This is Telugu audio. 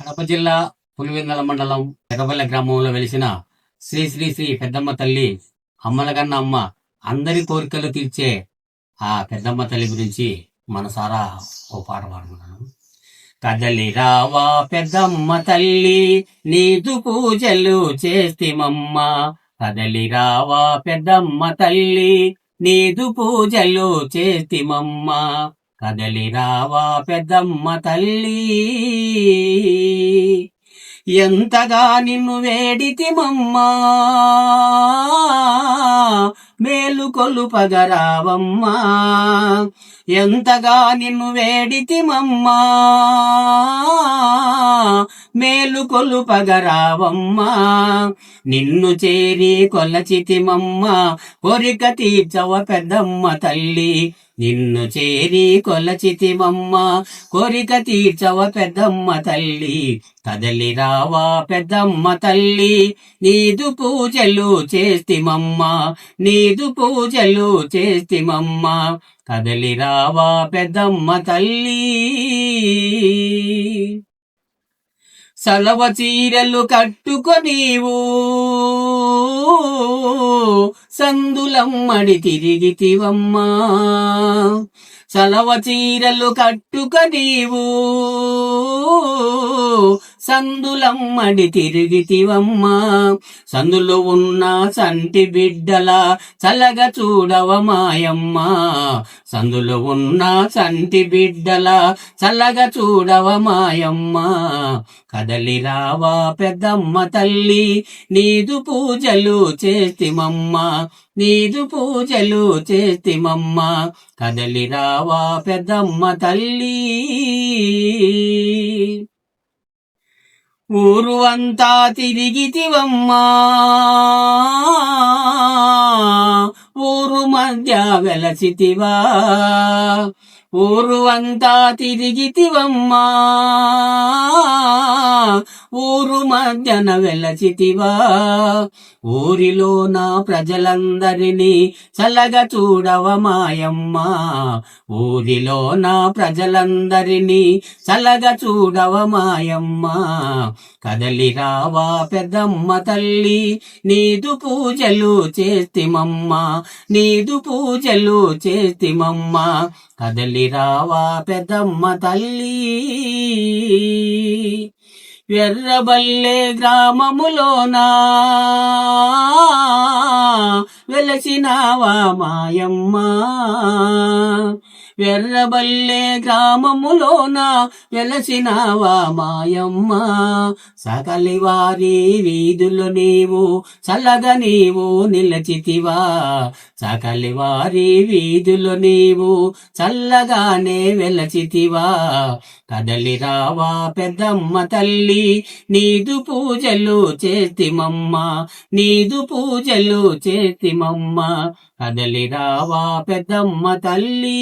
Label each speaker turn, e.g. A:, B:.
A: కడప జిల్లా పులివెందల మండలం జగపల్లె గ్రామంలో వెలిసిన శ్రీ శ్రీ శ్రీ పెద్దమ్మ తల్లి అమ్మలగన్న అమ్మ అందరి కోరికలు తీర్చే ఆ పెద్దమ్మ తల్లి గురించి మనసారా ఓ పాట పాడుకున్నాను కదలి రావా పెద్దమ్మ తల్లి నీదు పూజలు చేస్తిమమ్మ. కదలి రావా పెద్దమ్మ తల్లి నీదు పూజలు చేస్తిమమ్మ. కదలి రావా పెద్దమ్మ తల్లి. ఎంతగా నిన్ను వేడితిమమ్మా. మేలు కొలుపగరావమ్మా. ఎంతగా నిన్ను వేడితిమమ్మా. కొలు కొలు పగరావమ్మా నిన్ను చేరి కొలచితిమమ్మ కోరిక తీర్చవ పెద్దమ్మ తల్లి. నిన్ను చేరి కొలచితిమమ్మ కోరిక తీర్చవ పెద్దమ్మ తల్లి. కదలి రావా పెద్దమ్మ తల్లి. నీదు పూజలు చేస్తిమమ్మ. నీదు పూజలు చేస్తిమమ్మ. కదలి రావా పెద్దమ్మ తల్లి. సలవ చీరలు కట్టుకొనివు. సందులమ్మడి తిరిగితివమ్మా. సలవ చీరలు కట్టుక నీవు సందులమ్మడి తిరిగితివమ్మా. సందులో ఉన్న సంటి బిడ్డల చలగ చూడవ మాయమ్మ. సందులో ఉన్న సంటి బిడ్డల చల్లగ చూడవ మాయమ్మ. కదలి రావా పెద్దమ్మ తల్లి నీదు పూజలు చేస్తిమమ్మ నీదు పూజలు చేస్తిమమ్మ కదలి రావా పెద్దమ్మ తల్లి. ఊరు అంతా తిరిగితివమ్మా ఊరు మధ్య వెలసితివా. ఊరు అంతా తిరిగితివమ్మా. ఊరు మధ్యన వెలచితివా. ఊరిలో నా ప్రజలందరినీ చల్లగా చూడవ మాయమ్మా. ఊరిలో నా ప్రజలందరినీ చల్లగా చూడవ మాయమ్మా. కదలి రావా పెద్దమ్మ తల్లి నీదు పూజలు చేస్తిమమ్మా. నీదు పూజలు చేస్తిమమ్మా. కదలి రావా పెద్దమ్మ తల్లి. వెర్రబల్లే గ్రామములోనా? వెలసినావా మాయమ్మ? వెర్రబల్లే గ్రామములోన వెలసినావా మాయమ్మ. సకలి వారి వీధులు నీవు చల్లగా నీవు నిలచితివా. సకలి వారి వీధులు నీవు చల్లగానే వెలచితివా. కదలి రావా పెద్దమ్మ తల్లి నీదు పూజలు చేతిమమ్మ. నీదు పూజలు చేతిమమ్మ. కదలి రావా పెద్దమ్మ తల్లి?